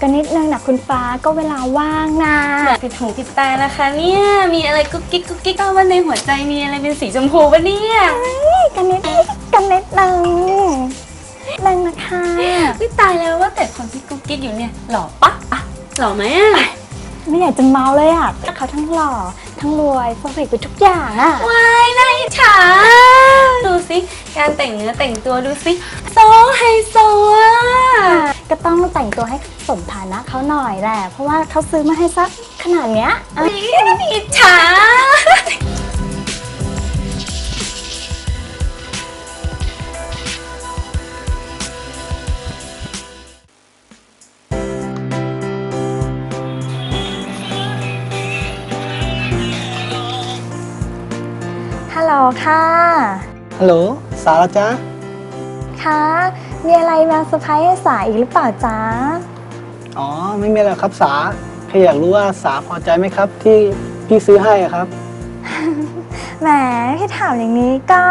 ก็นิดนึงนะคุณฟ้าก็เวลาว่างนะผิดหูผิดตานะคะ เนี่ยมีอะไรกุ๊กกิ๊กกุ๊กกิ๊กว่าในหัวใจมีอะไรเป็นสีชมพูปะเนี่ยกันนิดกันนิดนึงนึงนะคะไม่ตายแล้วว่าแต่คนที่กุ๊กกิ๊กอยู่เนี่ยหล่อปะอะหล่อไหมอะไม่อยากจะเมาเลยอะเขาทั้งหล่อทั้งรวยเพอร์เฟกต์ไปทุกอย่างอะวายน่าอิจฉาดูสิการแต่งเนื้อแต่งตัวดูสิโซไฮโซอะ ก็ต้องแต่งตัวให้สมฐานะเขาหน่อยแหละ เพราะว่าเขาซื้อมาให้สักขนาดเนี้ยอะอิจฉาฮัลโหลค่ะ ฮัลโหล สาระจ๊ะคะ มีอะไรมาเซอร์ไพรส์ให้สายอีกหรือเปล่าจ๊ะอ๋อ ไม่มีอะไรครับสาแค่อยากรู้ว่าสาพอใจไหมครับ ที่พี่ซื้อให้อะครับ แหมพี่ถามอย่างนี้ก็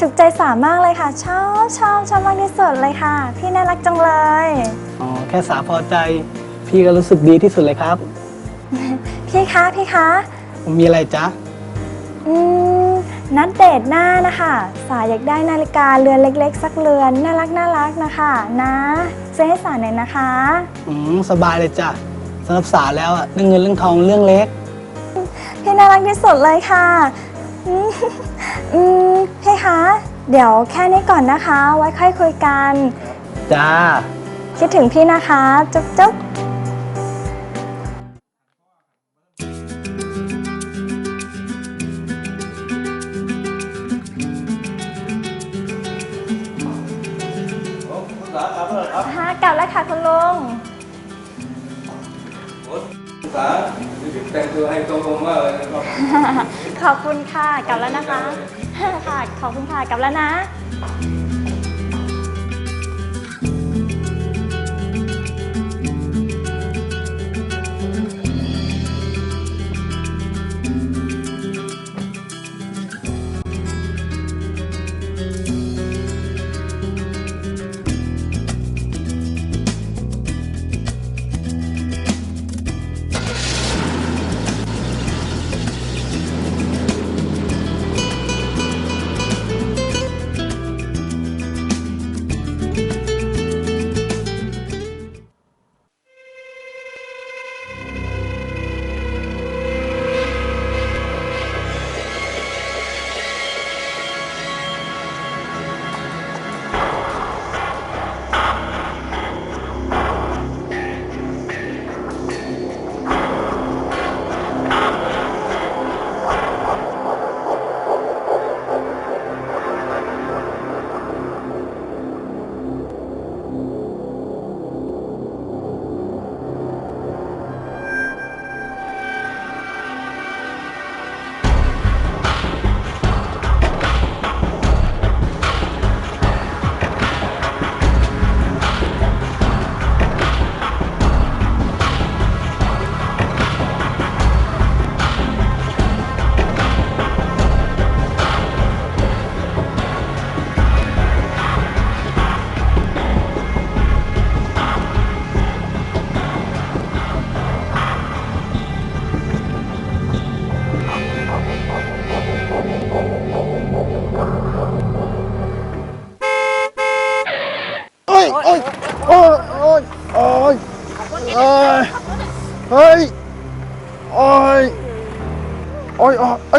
ถูกใจสามากเลยค่ะ ชอบชอบชอบมากที่สุดเลยค่ะ พี่น่ารักจังเลย อ๋อ แค่สาพอใจ พี่ก็รู้สึกดีที่สุดเลยครับ พี่คะพี่คะ มีอะไรจ๊ะ อืม นัดเดทหน้านะคะ สายอยากได้นาฬิกาเรือนเล็ก ๆ สักเรือนน่ารักน่ารักนะคะ นะซื้อให้สายหน่อยนะคะ อืมสบายเลยจ้ะสำหรับสาแล้วอะเรื่องเงินเรื่องทองเรื่องเล็ก พี่น่ารักที่สุดเลยค่ะอืมอืมพี่คะเดี๋ยวแค่นี้ก่อนนะคะ ไว้ค่อยคุยกัน จ้า คิดถึงพี่นะคะ จุ๊บจุ๊บ ฮะกลับแล้วค่ะคุณลุงสาแต่งตัวให้ตรงลงมากเลยนะครับ ขอบคุณค่ะ กลับแล้วนะคะ ค่ะ ขอบคุณค่ะ กลับแล้วนะ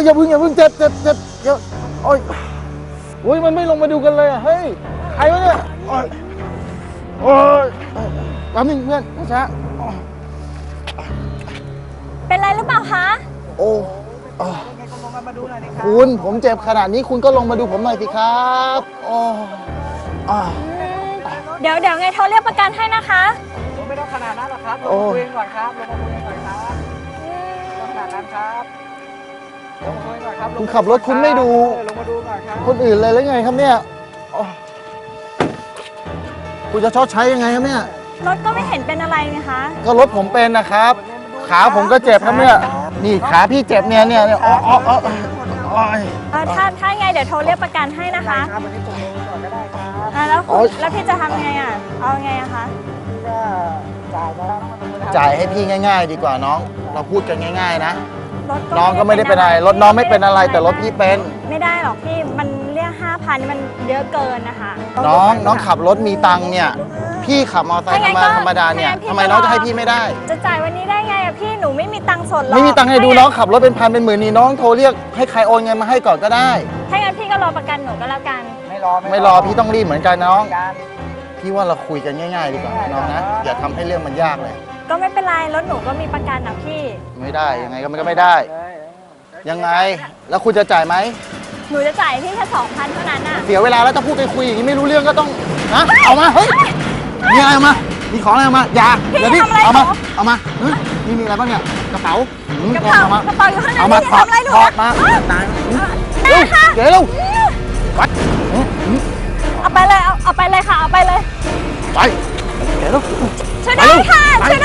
อ้ยโอ้ยเอ้ยอย่าเพึ่งอย่าเพึ่งเจ็บเจ็บเจ็บเจ็บโอ้ยโอ้ยมันไม่ลงมาดูกันเลยอะเฮ้ยใครวะเนี่ยโอ้ยโอ้ยแป๊บนึงเพื่อนช้าโอ้ยเป็นไรหรือเปล่าคะ โอ้อะคุณผมเจ็บขนาดนี้คุณก็ลงมาดูผมหน่อยสิครับโอ้อะเดี๋ยวเดี๋ยวไงโทรเรียกประกันให้นะคะไม่ต้องขนาดนั้นหรอกครับลงโอ้มาคุยกันก่อนครับลงมาคุยกันก่อนครับไม่ต้องขนาดนั้นครับ ลงมาคุยกันก่อนครับคุณขับรถคุณไม่ดู เออลงมาดูก่อนครับคนอื่นเลยแล้วไงครับเนี่ยโอ้คุณจะชดใช้ยังไงครับเนี่ย รถก็ไม่เห็นเป็นอะไรนะคะ ก็รถผมเป็นนะครับ ขาผมก็เจ็บครับเนี่ย นี่ขาพี่เจ็บเนี่ยเนี่ยเนี่ยอ๋ออ๋ออ๋ออ๋อ เออถ้าถ้าไงเดี๋ยวโทรเรียกประกันให้นะคะครับวันนี้ผมลงก่อนก็ได้ครับอะแล้วคุณแล้วพี่จะทำไงอะ เอาไงอะคะพี่ก็จจ่ายนะน้องมาดูนะครับจ่ายให้พี่ง่าย ๆ ดีกว่าน้อง เราพูดกันง่าย ๆ นะ รถน้องก็ไม่ได้เป็นอะไรรถน้องไม่เป็นอะไรแต่รถพี่เป็น ไม่ได้หรอกพี่มันเรียกห้าพันมันเยอะเกินนะคะน้องน้องขับรถมีตังค์เนี่ยพี่ขับมอเตอร์ไซค์ธรรมดาธรรมดาเนี่ยทำไมน้องจะให้พี่ไม่ได้ จะจ่ายวันนี้ได้ไงอะพี่หนูไม่มีตังค์สดหรอกไม่มีตังค์ให้ดูน้องขับรถเป็นพันเป็นหมื่นนี่น้องโทรเรียกให้ใครโอนเงินมาให้ก่อนก็ได้ถ้างั้นพี่ก็รอประกันหนูก็แล้วกัน ไม่รอไม่รอพี่ต้องรีบเหมือนกันน้องการ พี่ว่าเราคุยกันง่ายๆดีกว่าน้องนะ อย่าทำให้เรื่องมันยากเลย ก็ไม่เป็นไรรถหนูก็มีประกันนะพี่ ไม่ได้ยังไงก็มันก็ไม่ได้เลยยังไง แล้วคุณจะจ่ายไหม หนูจะจ่ายพี่แค่สองพันเท่านั้นน่ะ เสียเวลาแล้วถ้าพูดไปคุยอย่างนี้ไม่รู้เรื่องก็ต้องนะเอามา เฮ้ย มีอะไรเอามา มีของอะไรเอามาอย่าพี่เดี๋ยวพี่ทำอะไรเอามาหนูเอามาเฮ้ยนี่มีอะไรบ้างเนี่ย กระเป๋าหืมกระเป๋าอมกระเป๋าอยู่ข้างในเอามาพี่ถอดทำอะไรหนูถอดมาอ้าวตายได้ค่ะเดี๋ยวเร็ววัดหืมหืม เอาไปเลยเอาเอาไปเลยค่ะเอาไปเลย ไป เดี๋ยวเร็วช่วยด้วยค่ะไปช่วยด้วย